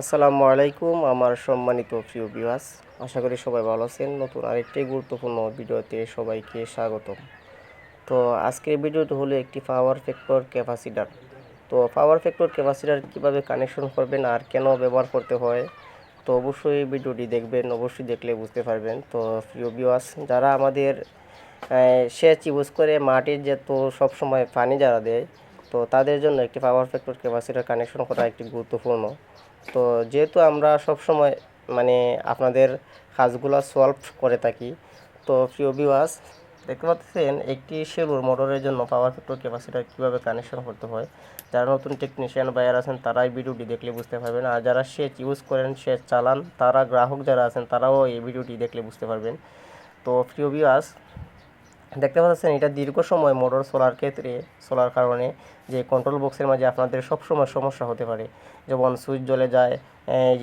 আসসালামু আলাইকুম, আমার সম্মানিত প্রিয় বিওয়াস আশা করি সবাই ভালো আছেন। নতুন আরেকটি গুরুত্বপূর্ণ ভিডিওতে সবাইকে স্বাগতম। তো আজকের ভিডিওটি হলো একটি পাওয়ার ফ্যাক্টর ক্যাপাসিটার তো পাওয়ার ফ্যাক্টর ক্যাপাসিটার কীভাবে কানেকশন করবেন আর কেন ব্যবহার করতে হয়? তো অবশ্যই ভিডিওটি দেখবেন, অবশ্যই দেখলে বুঝতে পারবেন। তো প্রিয় বিওয়াস যারা আমাদের সেচ ইউজ করে মাটির যে তো সবসময় পানি যারা দেয়, তো তাদের জন্য একটি পাওয়ার ফ্যাক্টর ক্যাপাসিটার কানেকশন করা একটি গুরুত্বপূর্ণ। তো যেহেতু আমরা সব সময় মানে আপনাদের কাজগুলো সলভ করে থাকি, তো প্রিয় বিওয়াস দেখতে পাচ্ছেন একটি সেলুর মোটরের জন্য পাওয়ার ফ্যাক্টর ক্যাপাসিটার কীভাবে কানেকশন করতে হয়? যারা নতুন টেকনিশিয়ান বায়ার আছেন, তারাই ভিডিওটি দেখলে বুঝতে পারবেন। আর যারা সেচ ইউজ করেন, সেচ চালান, তারা গ্রাহক যারা আছেন, তারাও এই ভিডিওটি দেখলে বুঝতে পারবেন। তো প্রিয় বিওয়াস দেখতে পাচ্ছেন, এটা দীর্ঘ সময় মোটর সোলার ক্ষেত্রে সোলার কারণে যে কন্ট্রোল বক্সের মাঝে আপনাদের সব সময় সমস্যা হতে পারে। যেমন সুইচ জ্বলে যায়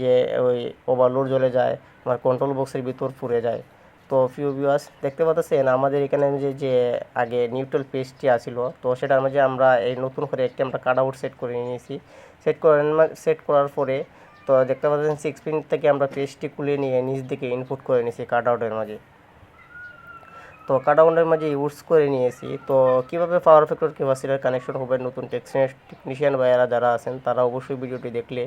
যে ওই ওভারলোড জ্বলে যায় আমার কন্ট্রোল বক্সের ভিতর পুড়ে যায়। তো ফিউ ভিউয়ার্স দেখতে পাচ্ছেন, আমাদের এখানে যে যে আগে নিউট্রাল পেস্টটি আছিল তো সেটার মাঝে আমরা এই নতুন করে একটি আমরা কাট আউট সেট করে নিয়েছি। সেট করে সেট করার পরে, তো দেখতে পাচ্ছেন সিক্স পিন থেকে আমরা পেস্টটি খুলে নিয়ে নিচ দিকে ইনপুট করে নিয়েছি কাট আউটের মাঝে। তো কাটাউন্ডের মাঝে ইউজ করে নিয়েছি। তো কীভাবে পাওয়ার ফ্যাক্টর ক্যাপাসিটার কানেকশন হবে নতুন টেকনিশিয়ান ভাইয়ারা যারা আছেন, তারা অবশ্যই ভিডিওটি দেখলে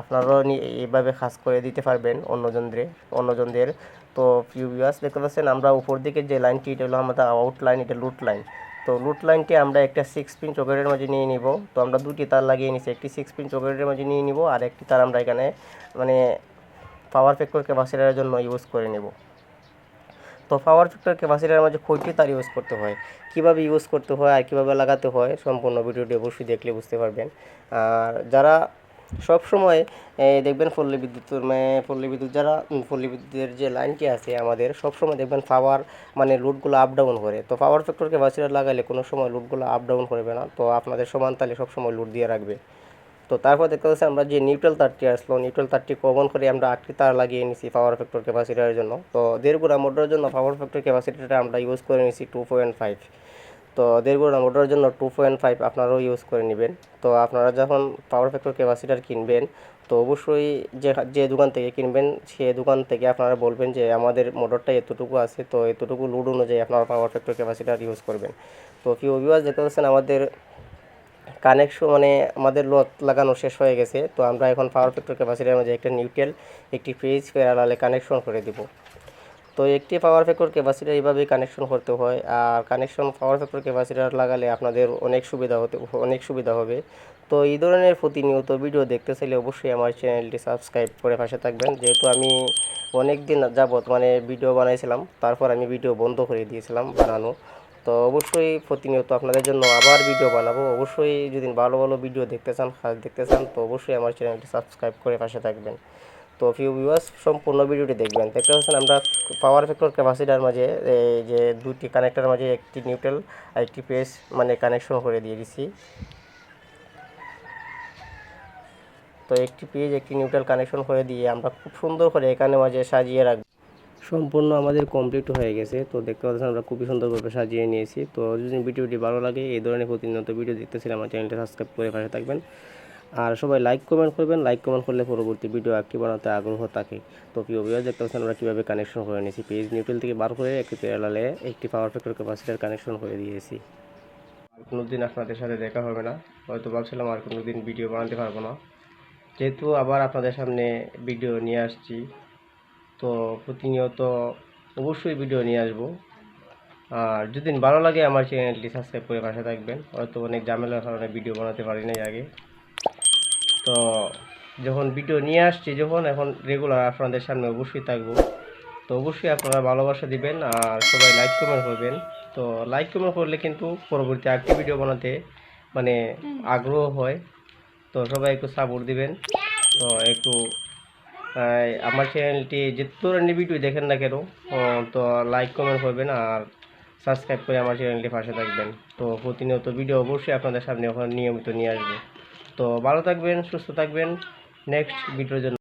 আপনারাও এইভাবে কাজ করে দিতে পারবেন অন্যজনদের অন্যজনদের। তো প্রিয় ভিউয়ার্স দেখতে পাচ্ছেন, আমরা উপর দিকে যে লাইনটি এটা হলো আমাদের আউট লাইন এটা লুট লাইন তো লুট লাইনটি আমরা একটা সিক্স পিন চকেটের মাঝে নিয়ে নিব। তো আমরা দুটি তার লাগিয়ে নিছি, একটি সিক্স পিন চকেটের মাঝে নিয়ে নিব, আর একটি তার আমরা এখানে মানে পাওয়ার ফ্যাক্টর ক্যাপাসিটারের জন্য ইউজ করে নেব। তো পাওয়ার ফ্যাক্টর ক্যাপাসিটার মাঝে কয়টি তার ইউজ করতে হয়। কীভাবে ইউজ করতে হয় আর কীভাবে লাগাতে হয় সম্পূর্ণ ভিডিওটি অবশ্যই দেখলে বুঝতে পারবেন। আর যারা সব সময় দেখবেন পল্লী বিদ্যুৎ মানে পল্লী বিদ্যুৎ যারা পল্লী বিদ্যুতের যে লাইনটি আছে আমাদের, সব সময় দেখবেন পাওয়ার মানে লোডগুলো আপ ডাউন করে। তো পাওয়ার ফ্যাক্টর ক্যাপাসিটার লাগালে কোনো সময় লোডগুলো আপ ডাউন করবে না। তো আপনাদের সমান তালে সব সময় লোড দিয়ে রাখবে। তো তারপর দেখতে পাচ্ছি আমরা যে নিউট্রাল তারটি আসলো নিউট্রাল তারটি কমন করে আমরা আটটি তার লাগিয়ে নিছি পাওয়ার ফ্যাক্টর ক্যাপাসিটারের জন্য। তো দেড়গুড়া মোটরের জন্য পাওয়ার ফ্যাক্টর ক্যাপাসিটারটা আমরা ইউজ করে নিছি টু পয়েন্ট ফাইভ তো দেড়গুড়া মোটরের জন্য টু পয়েন্ট ফাইভ আপনারাও ইউজ করে নেবেন। তো আপনারা যখন পাওয়ার ফ্যাক্টর ক্যাপাসিটার কিনবেন, তো অবশ্যই যে যে দোকান থেকে কিনবেন, সে দোকান থেকে আপনারা বলবেন যে আমাদের মোটরটা এতটুকু আছে, তো এতটুকু লোড অনুযায়ী আপনারা পাওয়ার ফ্যাক্টর ক্যাপাসিটার ইউজ করবেন। তো কি অভিবাস দেখতে পাচ্ছেন আমাদের কানেকশন মানে আমাদের লত লাগানো শেষ হয়ে গেছে, তো আমরা এখন পাওয়ার ফ্যাক্টর ক্যাপাসিটির মাঝে একটা নিউট্রাল একটি ফ্রিজ প্যারালালে কানেকশন করে দিব। তো একটি পাওয়ার ফ্যাক্টর ক্যাপাসিটার এইভাবেই কানেকশন করতে হয়, আর কানেকশন পাওয়ার ফ্যাক্টর ক্যাপাসিটার লাগালে আপনাদের অনেক সুবিধা হতে, অনেক সুবিধা হবে। তো এই ধরনের প্রতিনিয়ত ভিডিও দেখতে চাইলে অবশ্যই আমার চ্যানেলটি সাবস্ক্রাইব করে পাশে থাকবেন। যেহেতু আমি অনেক দিন যাবত মানে ভিডিও বানাইছিলাম, তারপর আমি ভিডিও বন্ধ করে দিয়েছিলাম বানানো। তো অবশ্যই প্রতিনিয়ত আপনাদের জন্য আবার ভিডিও বানাবো। অবশ্যই যদি ভালো ভালো ভিডিও দেখতে চান কাজ দেখতে চান, তো অবশ্যই আমার চ্যানেলটি সাবস্ক্রাইব করে পাশে থাকবেন। তো ফিউ ভিউয়ার্স সম্পূর্ণ ভিডিওটি দেখবেন। দেখতে পাচ্ছেন আমরা পাওয়ার ফ্যাক্টর ক্যাপাসিটার মাঝে এই যে দুটি কানেক্টার মাঝে একটি নিউট্রাল আর একটি পেস মানে কানেকশন করে দিয়ে দিছি। তো একটি পেজ একটি নিউট্রাল কানেকশন করে দিয়ে আমরা খুব সুন্দর করে এখানে মাঝে সাজিয়ে রাখব। সম্পূর্ণ আমাদের কমপ্লিট হয়ে গেছে। তো দেখতে পাচ্ছেন আমরা খুবই সুন্দরভাবে সাজিয়ে নিয়েছি। তো যদি ভিডিওটি ভালো লাগে, এই ধরনের প্রতিনিয়ত ভিডিও দেখতেছিলাম আমার চ্যানেলটি সাবস্ক্রাইব করে পাশে থাকবেন। আর সবাই লাইক কমেন্ট করবেন। লাইক কমেন্ট করলে পরবর্তী ভিডিও একটি বানাতে আগ্রহ থাকে। তো প্রিয় ভিউয়ার দেখতে পাচ্ছেন আমরা কীভাবে কানেকশন করে নিয়েছি। পেজ নিউট্রাল থেকে বার করে একটি প্যারালালে একটি পাওয়ার ফ্যাক্টর ক্যাপাসিটার কানেকশন করে দিয়েছি। আর কোনো দিন আপনাদের সাথে দেখা হবে না। হয়তো ভাবছিলাম আর কোনো দিন ভিডিও বানাতে পারব না। যেহেতু আবার আপনাদের সামনে ভিডিও নিয়ে আসছি। তো প্রতিনিয়ত অবশ্যই ভিডিও নিয়ে আসব। আর যদি ভালো লাগে আমার চ্যানেলটি সাবস্ক্রাইব করে পাশে থাকবেন। হয়তো অনেক ঝামেলার কারণে ভিডিও বানাতে পারি নাই আগে। তো যখন ভিডিও নিয়ে আসছি যখন এখন রেগুলার আপনাদের সামনে অবশ্যই থাকব। তো অবশ্যই আপনারা ভালোবাসা দিবেন আর সবাই লাইক কমেন্ট করবেন। তো লাইক কমেন্ট করলে কিন্তু পরবর্তী আরেকটি ভিডিও বানাতে মানে আগ্রহ হয়। তো সবাই একটু সাপোর্ট দিবেন। তো একটু আমার চ্যানেলটি যে ধরনের ভিডিও দেখেন না কেন তো লাইক কমেন্ট করবেন আর সাবস্ক্রাইব করে আমার চ্যানেলটি পাশে থাকবেন। তো প্রতিনিয়ত ভিডিও অবশ্যই আপনাদের সামনে ওখানে নিয়মিত নিয়ে আসবে। তো ভালো থাকবেন, সুস্থ থাকবেন। নেক্সট ভিডিওর জন্য